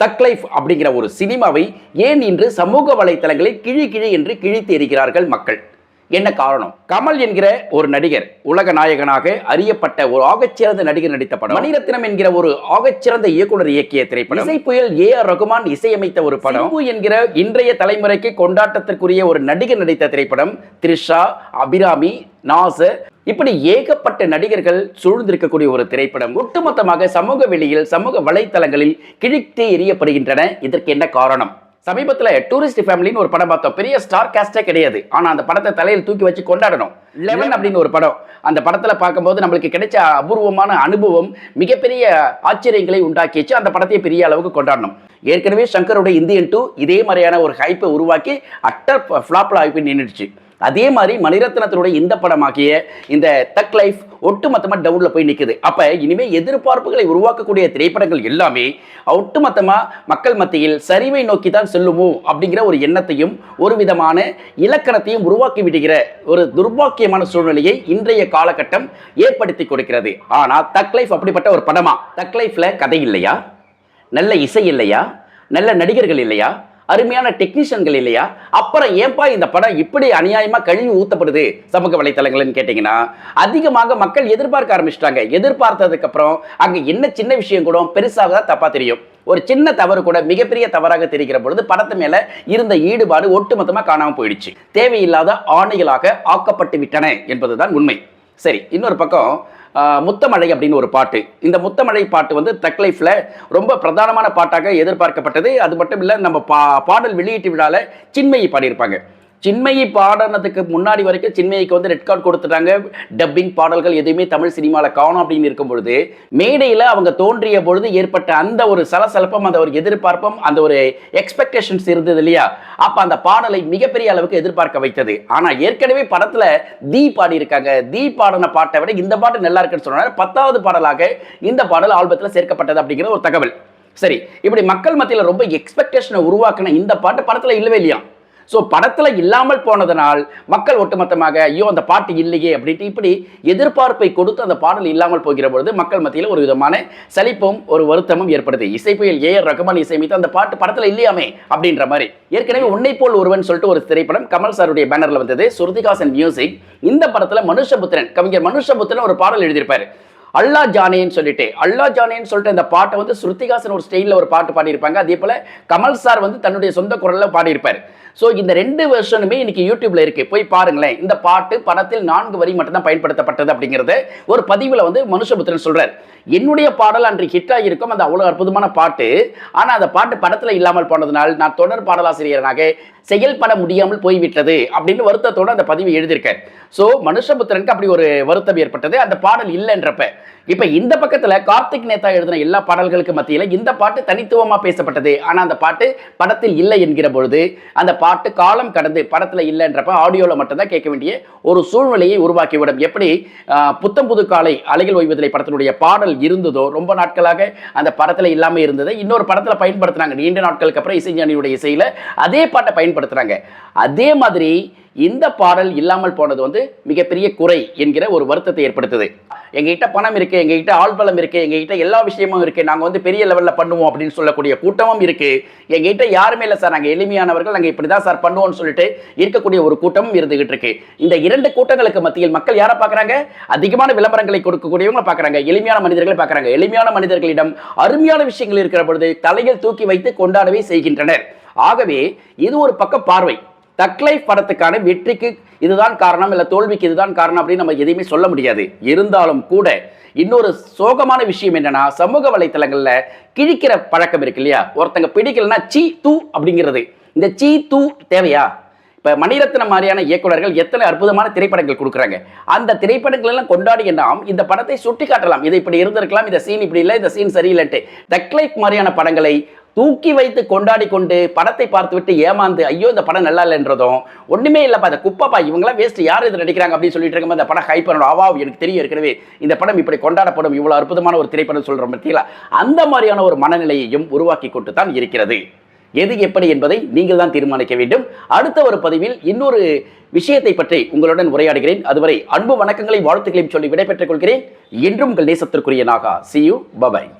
தக் லைஃப் அப்படிங்கிற ஒரு சினிமாவை ஏன் இன்று சமூக வலைத்தளங்களில் கிழி கிழி என்று கிழித்து இருக்கிறார்கள் மக்கள்? என்ன காரணம்? கமல் என்கிற ஒரு நடிகர் உலக நாயகனாக அறியப்பட்ட ஒரு ஆகச்சிறந்த நடிகர் நடித்த படம். மணிரத்னம் என்கிற ஒரு ஆகச்சிறந்த இயக்குனர் இயக்கிய திரைப்படம். இசை புயல் ஏ ஆர் ரகுமான் இசையமைத்த ஒரு படம். என்கிற இன்றைய தலைமுறைக்கு கொண்டாட்டத்திற்குரிய ஒரு நடிகர் நடித்த திரைப்படம் த்ரிஷா அபிராமி நாசர் இப்படி ஏகப்பட்ட நடிகர்கள் சூழ்ந்திருக்கக்கூடிய ஒரு திரைப்படம் ஒட்டுமொத்தமாக சமூக வெளியில் சமூக வலைத்தளங்களில் கிழித்து எறியப்படுகின்றன. இதற்கு என்ன காரணம்? சமீபத்தில் டூரிஸ்ட் ஃபேமிலின்னு ஒரு படம் பார்த்தோம். பெரிய ஸ்டார் காஸ்டே கிடையாது. ஆனால் அந்த படத்தை தலையில் தூக்கி வச்சு கொண்டாடணும். லெவன் அப்படின்னு ஒரு படம். அந்த படத்தில் பார்க்கும்போது நம்மளுக்கு கிடைச்ச அபூர்வமான அனுபவம் மிகப்பெரிய ஆச்சரியங்களை உண்டாக்கிச்சு. அந்த படத்தை பெரிய அளவுக்கு கொண்டாடணும். ஏற்கனவே சங்கருடைய இந்தியன் டூ இதே மாதிரியான ஒரு ஹைப்பை உருவாக்கி அட்டர் ஃப்ளாப்பில் ஆகி நின்றுச்சு அதே மாதிரி மணிரத்னத்தினுடைய இந்த படமாகிய இந்த தக் லைஃப் ஒட்டுமொத்தமாக டவுனில் போய் நிற்குது அப்போ இனிமேல் எதிர்பார்ப்புகளை உருவாக்கக்கூடிய திரைப்படங்கள் எல்லாமே ஒட்டுமொத்தமாக மக்கள் மத்தியில் சரிவை நோக்கி தான் செல்லுமோ அப்படிங்கிற ஒரு எண்ணத்தையும் ஒரு விதமான இலக்கணத்தையும் உருவாக்கி விடுகிற ஒரு துர்பாக்கியமான சூழ்நிலையை இன்றைய காலகட்டம் ஏற்படுத்தி கொடுக்கிறது. ஆனால் தக் லைஃப் அப்படிப்பட்ட ஒரு படமா? தக் லைஃப்பில் கதை இல்லையா? நல்ல இசை இல்லையா? நல்ல நடிகர்கள் இல்லையா? அருமையான டெக்னீஷியன்கள் இல்லையா? அப்புறம் ஏன்பா இந்த படம் இப்படி அநியாயமா கழுவி ஊத்தப்படுது? சமூக வலைத்தளங்கள்னு கேட்டிங்கன்னா அதிகமாக மக்கள் எதிர்பார்க்க ஆரம்பிச்சிட்டாங்க. எதிர்பார்த்ததுக்கு அப்புறம் அங்க என்ன சின்ன விஷயம் கூட பெருசாக தான் தப்பா தெரியும். ஒரு சின்ன தவறு கூட மிகப்பெரிய தவறாக தெரிகிற பொழுது படத்து மேல இருந்த ஈடுபாடு ஒட்டுமொத்தமா காணாம போயிடுச்சு. தேவையில்லாத ஆணைகளாக ஆக்கப்பட்டு விட்டன என்பதுதான் உண்மை. சரி இன்னொரு பக்கம் முத்தமழை அப்படின்னு ஒரு பாட்டு. இந்த முத்தமழை பாட்டு வந்து தக் லைஃப்பில் ரொம்ப பிரதானமான பாட்டாக எதிர்பார்க்கப்பட்டது. அது மட்டும் இல்லை நம்ம பா பாடல் வெளியீட்டு விழாவில் சின்மையை பாடியிருப்பாங்க. சின்மயி பாடினதுக்கு முன்னாடி வரைக்கும் சின்மயிக்கு வந்து ரெட் கார்டு கொடுத்துட்டாங்க. டப்பிங் பாடல்கள் எதுவுமே தமிழ் சினிமாவில் காணும் அப்படின்னு இருக்கும் பொழுது மேடையில் அவங்க தோன்றிய பொழுது ஏற்பட்ட அந்த ஒரு சலசலப்பம் அந்த ஒரு எதிர்பார்ப்பும் அந்த ஒரு எக்ஸ்பெக்டேஷன்ஸ் இருந்தது இல்லையா? அப்போ அந்த பாடலை மிகப்பெரிய அளவுக்கு எதிர்பார்க்க வைத்தது. ஆனால் ஏற்கனவே படத்தில் தீ பாடியிருக்காங்க. தீ பாடின பாட்டை விட இந்த பாட்டு நல்லா இருக்குன்னு சொன்னாங்க. பத்தாவது பாடலாக இந்த பாடல் ஆல்பத்தில் சேர்க்கப்பட்டது அப்படிங்கிற ஒரு தகவல். சரி இப்படி மக்கள் மத்தியில் ரொம்ப எக்ஸ்பெக்டேஷனை உருவாக்கின இந்த பாட்டு படத்தில் இல்லவே இல்லையா? ஸோ படத்தில் இல்லாமல் போனதனால் மக்கள் ஒட்டுமொத்தமாக ஐயோ அந்த பாட்டு இல்லையே அப்படின்ட்டு இப்படி எதிர்பார்ப்பை கொடுத்து அந்த பாடல் இல்லாமல் போகிற பொழுது மக்கள் மத்தியில் ஒரு விதமான சலிப்பும் ஒரு வருத்தமும் ஏற்படுது. இசைப்புயல் ஏ ஆர் ரகுமான் இசையமைத்து அந்த பாட்டு படத்தில் இல்லையாமே அப்படின்ற மாதிரி. ஏற்கனவே உன்னை போல் ஒருவன் சொல்லிட்டு ஒரு திரைப்படம் கமல் சாருடைய பேனரில் வந்தது. சுருதிகாசன் மியூசிக். இந்த படத்தில் மனுஷபுத்திரன் கவிஞர் மனுஷபுத்திரன் ஒரு பாடல் எழுதியிருப்பார். அல்லா ஜானேன்னு சொல்லிட்டு அல்லா ஜானேன்னு சொல்லிட்டு அந்த பாட்டை வந்து ஸ்ருதிகாசன் ஒரு ஸ்டைலில் ஒரு பாட்டு பாடியிருப்பாங்க. அதே போல் கமல் சார் வந்து தன்னுடைய சொந்த குரலில் பாடியிருப்பார். ஸோ இந்த ரெண்டு வெர்ஷனுமே இன்னைக்கு யூடியூப்ல இருக்கு. போய் பாருங்களேன். இந்த பாட்டு படத்தில் நான்கு வரி மட்டும்தான் பயன்படுத்தப்பட்டது அப்படிங்கிறது ஒரு பதிவில் வந்து மனுஷபுத்திரன் சொல்றார். என்னுடைய பாடல் அன்று ஹிட் ஆகியிருக்கும். அந்த அவ்வளோ அற்புதமான பாட்டு. ஆனால் அந்த பாட்டு படத்தில் இல்லாமல் போனதுனால் நான் தொடர் பாடலாசிரியராக செயல்பட முடியாமல் போய்விட்டது அப்படின்னு வருத்தத்தோட அந்த பதிவு எழுதியிருக்கார். ஸோ மனுஷபுத்திரனுக்கு அப்படி ஒரு வருத்தம் ஏற்பட்டது. அந்த பாடல் இல்லைன்றப்ப இப்போ இந்த பக்கத்தில் கார்த்திக் நேதா எழுதின எல்லா பாடல்களுக்கு மத்தியில் இந்த பாட்டு தனித்துவமாக பேசப்பட்டது. ஆனால் அந்த பாட்டு படத்தில் இல்லை என்கிற பொழுது அந்த பாட்டு காலம் கடந்து படத்தில் இல்லைன்றப்ப ஆடியோவில் மட்டும்தான் கேட்க வேண்டிய ஒரு சூழ்நிலையை உருவாக்கிவிடும். எப்படி புத்தம் புது காலை அலைகள் ஓய்வதிலை படத்தினுடைய பாடல் இருந்ததோ ரொம்ப நாட்களாக அந்த படத்தில் இல்லாமல் இருந்தது இன்னொரு படத்தில் பயன்படுத்துகிறாங்க நீண்ட நாட்களுக்கு அப்புறம் இசைஞானியுடைய இசையில் அதே பாட்டை பயன்படுத்துகிறாங்க அதே மாதிரி இந்த பாடல் இல்லாமல் போனது வந்து மிகப்பெரிய குறை என்கிற ஒரு வருத்தத்தை ஏற்படுத்துது. எங்ககிட்ட பணம் இருக்கு எங்ககிட்ட ஆள்பலம் இருக்கு எங்ககிட்ட எல்லா விஷயமும் இருக்கு நாங்க வந்து பெரிய லெவல்ல பண்ணுவோம் அப்படின்னு சொல்லக்கூடிய கூட்டமும் இருக்கு. எங்ககிட்ட யாருமே இல்லை சார் நாங்கள் எளிமையானவர்கள் நாங்க இப்படிதான் சார் பண்ணுவோம்னு சொல்லிட்டு இருக்கக்கூடிய ஒரு கூட்டமும் இருந்துகிட்டு இருக்கு. இந்த இரண்டு கூட்டங்களுக்கு மத்தியில் மக்கள் யாரை பார்க்குறாங்க? அதிகமான விளம்பரங்களை கொடுக்கக்கூடியவங்க பார்க்குறாங்க எளிமையான மனிதர்களை பார்க்குறாங்க. எளிமையான மனிதர்களிடம் அருமையான விஷயங்கள் இருக்கிற பொழுது தலையில் தூக்கி வைத்து கொண்டாடவே செய்கின்றனர். ஆகவே இது ஒரு பக்க பார்வை. தக்லைஃப் படத்துக்கான வெற்றிக்கு இதுதான் காரணம் இல்லை தோல்விக்கு இதுதான் காரணம் அப்படின்னு நம்ம எதையுமே சொல்ல முடியாது. இருந்தாலும் கூட இன்னொரு சோகமான விஷயம் என்னன்னா சமூக வலைத்தளங்களில் கிழிக்கிற பழக்கம் இருக்கு இல்லையா? ஒருத்தங்க பிடிக்கலன்னா சீ தூ அப்படிங்கிறது. இந்த சீ தூ தேவையா? இப்போ மணிரத்னம் மாதிரியான இயக்குநர்கள் எத்தனை அற்புதமான திரைப்படங்கள் கொடுக்குறாங்க. அந்த திரைப்படங்கள் எல்லாம் கொண்டாடிய நாம் இந்த படத்தை சுட்டி காட்டலாம் இது இப்படி இருந்திருக்கலாம் இந்த சீன் இப்படி இல்லை இந்த சீன் சரியில்லைன்ட்டு. தக்லைஃப் மாதிரியான படங்களை தூக்கி வைத்து கொண்டாடி கொண்டு படத்தை பார்த்துவிட்டு ஏமாந்து ஐயோ இந்த படம் நல்லா இல்லைன்றதும் ஒன்றுமே இல்லைப்பா இந்த குப்பப்பா இவங்களாம் வேஸ்ட் யார் இது நடிக்கிறாங்க அப்படின்னு சொல்லிட்டு இருக்கும்போது அந்த படம் ஹைப் பண்ணணும். ஆவா எனக்கு தெரியும் ஏற்கனவே இந்த படம் இப்படி கொண்டாடப்படும் இவ்வளோ அற்புதமான ஒரு திரைப்படம் சொல்கிறோம் பற்றியில அந்த மாதிரியான ஒரு மனநிலையையும் உருவாக்கி கொண்டு தான் இருக்கிறது. எது எப்படி என்பதை நீங்கள் தான் தீர்மானிக்க வேண்டும். அடுத்த ஒரு பதிவில் இன்னொரு விஷயத்தை பற்றி உங்களுடன் உரையாடுகிறேன். அதுவரை அன்பு வணக்கங்களை வாழ்த்துக்களையும் சொல்லி விடைபெற்றுக் கொள்கிறேன். என்றும் உங்கள் நேசத்திற்குரிய நாகா. See you bye bye